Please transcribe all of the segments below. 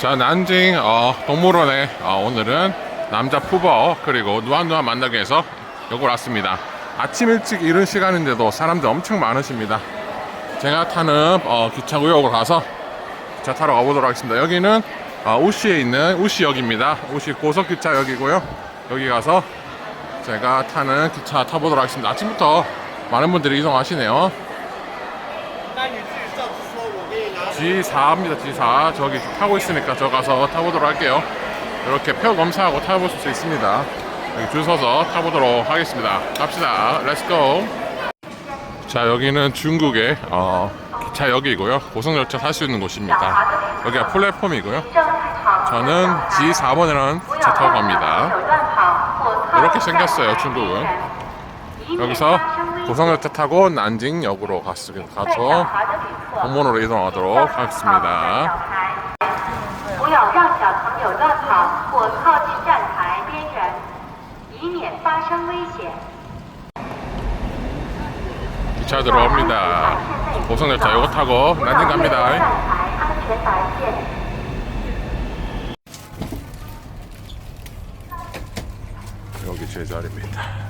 자, 난징 어, 동물원에 어, 오늘은 남자 푸버 그리고 누안누안 만나기 위해서 여기 왔습니다. 아침 일찍 이른 시간인데도 사람들 엄청 많으십니다. 제가 타는 어, 기차구역으로 가서 기차 타러 가보도록 하겠습니다. 여기는 어, 우시에 있는 우시역입니다. 우시 고속기차역이고요. 여기 가서 제가 타는 기차 타보도록 하겠습니다. 아침부터 많은 분들이 이동하시네요. G4입니다. G4 저기 타고 있으니까 저 가서 타보도록 할게요. 이렇게 표 검사하고 타볼 수 있습니다. 여기 줄 서서 타보도록 하겠습니다. 갑시다. 렛츠고. 자 여기는 중국의 어, 기차역이고요. 고속열차 탈 수 있는 곳입니다. 여기가 플랫폼이고요. 저는 G4번이라는 기차 타고 갑니다. 이렇게 생겼어요. 중국은. 여기서 고성열차 타고 난징역으로 가서 공문으로 이동하도록 하겠습니다. 기차 들어옵니다. 고성열차 이거 타고 난징 갑니다. 여기 제자리입니다.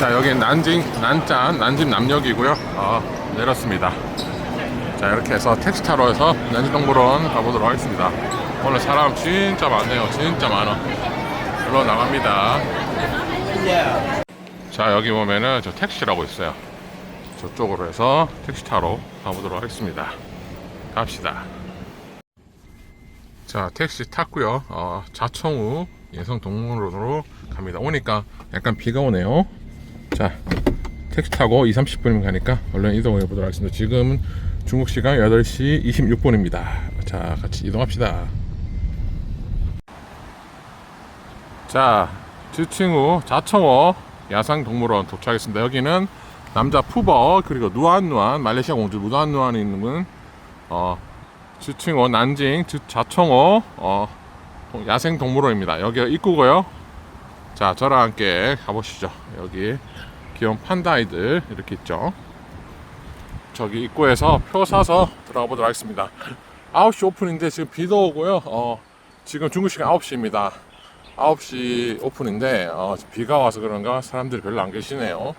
자 여기 난징 난짠 난징 남역이고요. 아, 내렸습니다. 자 이렇게 해서 택시 타러 해서 난징동물원 가보도록 하겠습니다. 오늘 사람 진짜 많네요. 진짜 많아. 물론 나갑니다. 자 여기 보면은 저 택시라고 있어요. 저쪽으로 해서 택시 타러 가보도록 하겠습니다. 갑시다. 자 택시 탔고요. 어, 자청우 예성동물원으로 갑니다. 오니까 약간 비가 오네요. 자 택시 타고 2, 30분이면 가니까 얼른 이동해 보도록 하겠습니다. 지금 중국 시간 8시 26분입니다. 자 같이 이동합시다. 자 지칭우 자청어 야상동물원 도착했습니다. 여기는 남자 푸버 그리고 누안누안 말레이시아 공주 누안누안에 있는 분 어, 지칭호 난징 지- 자청호 어, 야생 동물원입니다. 여기가 입구고요. 자 저랑 함께 가보시죠. 여기 귀여운 판다이들 이렇게 있죠. 저기 입구에서 표 사서 들어가 보도록 하겠습니다. 9시 오픈인데 지금 비도 오고요. 어, 지금 중국 시간 9시입니다. 9시 오픈인데 어, 비가 와서 그런가 사람들이 별로 안 계시네요.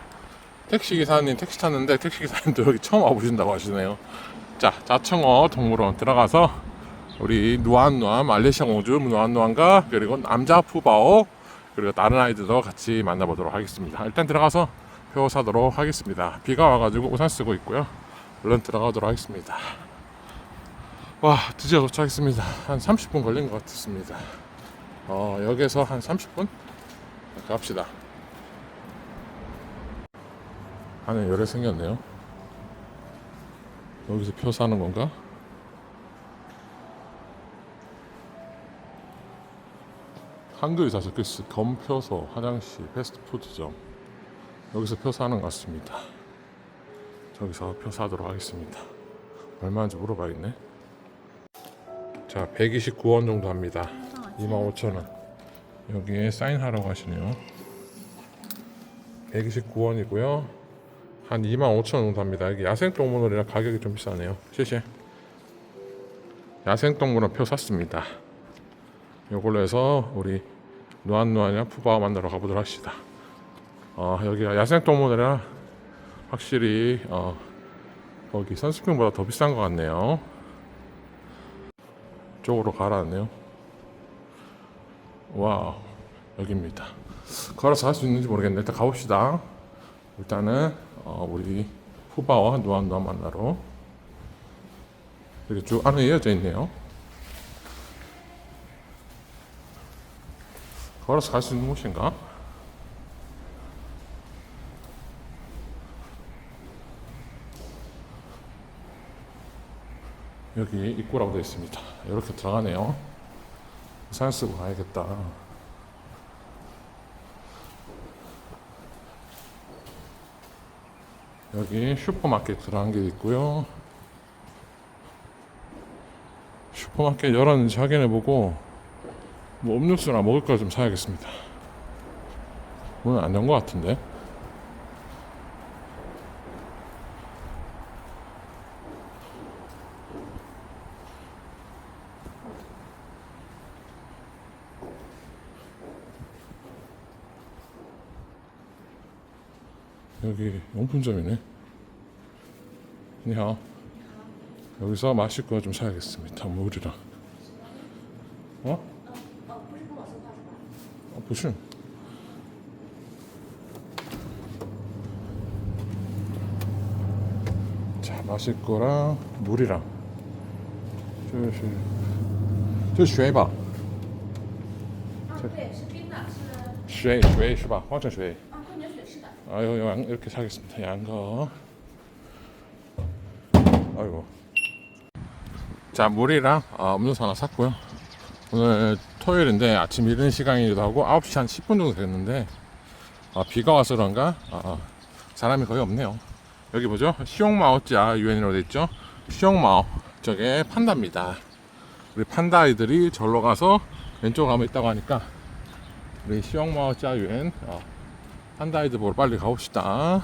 택시 기사님 택시 탔는데 택시 기사님도 여기 처음 와보신다고 하시네요. 자, 자청어 동물원 들어가서 우리 누안누안 말레이시아 공주 누안누안과 그리고 남자 푸바오 그리고 다른 아이들도 같이 만나보도록 하겠습니다. 일단 들어가서 표 사도록 하겠습니다. 비가 와가지고 우산 쓰고 있고요. 얼른 들어가도록 하겠습니다. 와, 드디어 도착했습니다. 한 30분 걸린 것 같습니다. 어, 여기서 한 30분 갑시다. 안에 열에 생겼네요. 여기서 표 사는 건가? 한글이 다 적혀있어. 검표소, 화장실, 패스트푸드점. 여기서 표 사는 것 같습니다. 저기서 표 사도록 하겠습니다. 얼마인지 물어봐야겠네. 자, 129원 정도 합니다. 25,000원. 여기에 사인하라고 하시네요. 129원이고요. 한 25,000원 정도 합니다. 여기 야생동물원이라 가격이 좀 비싸네요. 시시. 야생동물원 표 샀습니다. 요걸로 해서 우리 누안누안이랑 푸바오 만나러 가보도록 합시다. 어, 여기가 야생동물원이라 확실히 어, 거기 선수병보다 더 비싼 것 같네요. 쪽으로 가라앉네요. 와우, 여기입니다. 걸어서 갈수 있는지 모르겠는데 일단 가봅시다. 일단은 어, 우리 푸바와 누안누안 만나러 이렇게 쭉 안에 이어져 있네요. 걸어서 갈 수 있는 곳인가? 여기 입구라고 되어 있습니다. 이렇게 들어가네요. 살 쓰고 가야겠다. 여기 슈퍼마켓 들어간 게 있고요. 슈퍼마켓 열었는지 확인해 보고 뭐 음료수나 먹을 거좀 사야겠습니다. 문은 안연것 같은데. 여기 용품점이네. 니하오. 여기서 마실 거 좀 사야겠습니다. 물이랑. 어? 어, 不是. 자, 마실 거랑 물이랑. 这是这是水吧？啊，对，是冰的，是水水是吧？花生水。啊，矿泉水是的。 아유, 양 이렇게 사겠습니다. 양거. 아이고. 자, 물이랑 어, 음료수 하나 샀고요. 오늘 토요일인데 아침 이른 시간이기도 하고 9시 한 10분 정도 됐는데 아, 비가 와서 그런가 아, 사람이 거의 없네요. 여기 보죠? 시용마오자 유엔이라고 돼 있죠? 시용마오 저게 판다입니다. 우리 판다 아이들이 절로 가서 왼쪽 가면 있다고 하니까 우리 시용마오자 유엔 어, 판다 아이들 보러 빨리 가봅시다.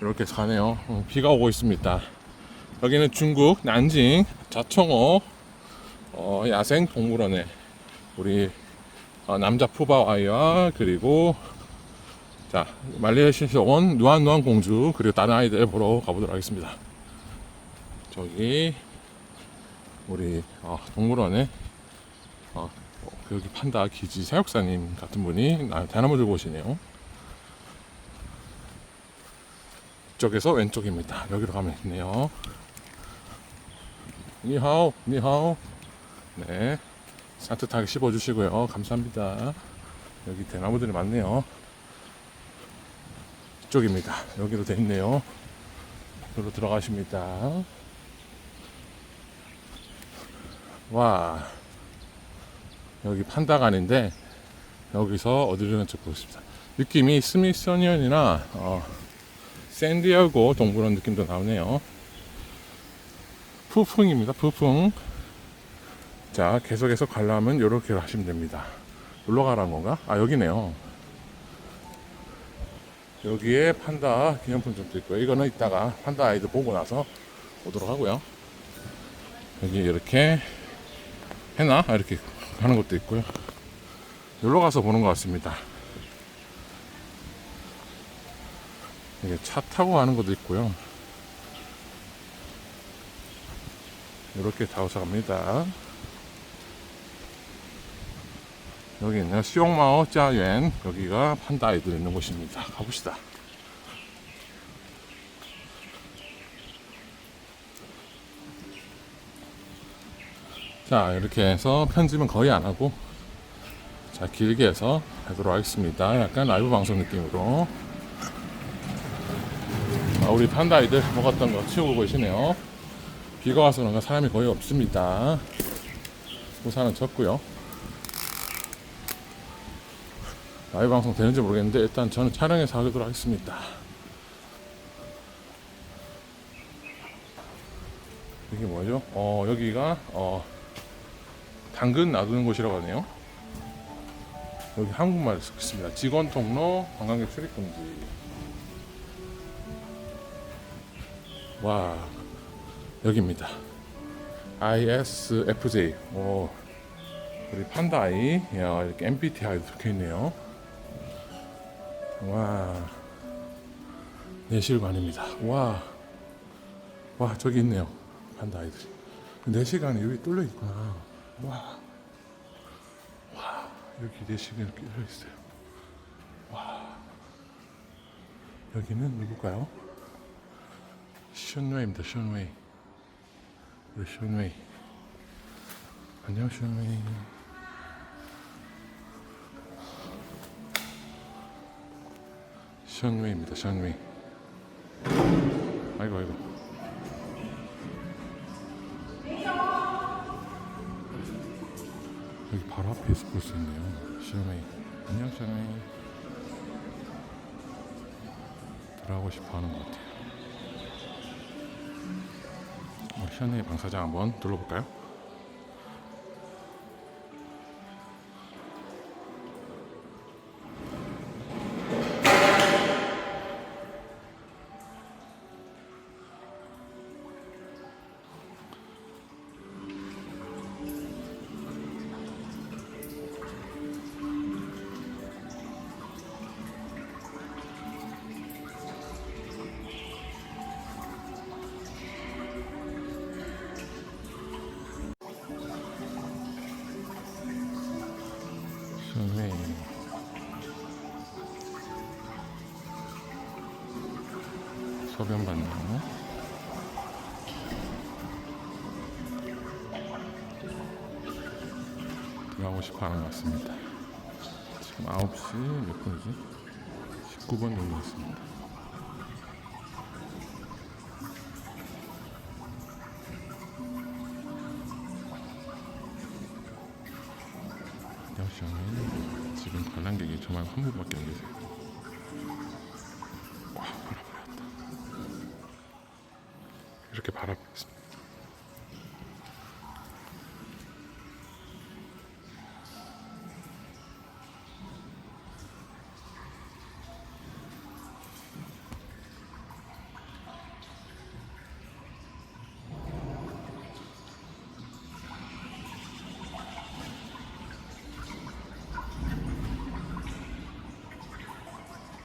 이렇게 가네요. 어, 비가 오고 있습니다. 여기는 중국 난징 자청어 어, 야생 동물원에 우리 어, 남자 푸바 아이와 그리고 자 말레이시아에서 온 누안누안 공주 그리고 다른 아이들 보러 가보도록 하겠습니다. 저기 우리 어, 동물원에 어, 여기 판다 기지 사육사님 같은 분이 나- 대나무 들고 오시네요. 이쪽에서 왼쪽입니다. 여기로 가면 있네요. 니하오, 니하오. 네. 산뜻하게 씹어주시고요. 감사합니다. 여기 대나무들이 많네요. 이쪽입니다. 여기로 돼 있네요. 여기로 들어가십니다. 와. 여기 판다간인데, 여기서 어디를 간지 보겠습니다. 느낌이 스미소니언이나, 어, 샌디에고 동물원 느낌도 나오네요. 푸풍입니다. 푸풍. 자, 계속해서 가려면 이렇게 하시면 됩니다. 놀러 가라는 건가? 아, 여기네요. 여기에 판다 기념품점도 있고요. 이거는 이따가 판다 아이들 보고 나서 오도록 하고요. 여기 이렇게 해나? 아, 이렇게 하는 것도 있고요. 놀러 가서 보는 것 같습니다. 이게 차 타고 가는 것도 있고요. 이렇게 타고서 갑니다. 여기는 시용마오 짜유엔 여기가 판다 아이들 있는 곳입니다. 가봅시다. 자 이렇게 해서 편집은 거의 안 하고 자 길게 해서 하도록 하겠습니다. 약간 라이브 방송 느낌으로 아, 우리 판다 아이들 먹었던 거 치우고 계시네요. 비가 와서 그런가 사람이 거의 없습니다. 우산은 졌고요. 라이브 방송 되는지 모르겠는데 일단 저는 촬영해서 하도록 하겠습니다. 이게 뭐죠? 어 여기가 어 당근 놔두는 곳이라고 하네요. 여기 한국말을 쓰겠습니다. 직원 통로 관광객 출입 금지. 와 여기입니다. ISFJ. 오 우리 판다이 야, 이렇게 MBTI도 적혀 있네요. 와 내실관입니다. 와. 와 저기 있네요. 판다 아이들이. 내시관이 여기 뚫려 있구나. 와. 와 여기 내시관이 이렇게 뚫려 있어요. 와. 여기는 누굴까요? 션웨이입니다. 션웨이. 우리 션웨이. 안녕 션웨이. 샹웨이입니다. 샹웨이. 아이고 아이고. 여기 바로 앞에 스포츠 있네요. 샹웨이. 안녕 샹웨이. 들어가고 싶어하는 것 같아요. 어, 샹웨이 방사장 한번 둘러볼까요? 시원해. 소변 받는 거. 들어가고 싶어 하는 것 같습니다. 지금 9시 몇 분이지? 19분 정도 됐습니다. 관람객이 저만 한 분밖에 안 계세요. 와, 바라보였다. 이렇게 바라보겠습니다.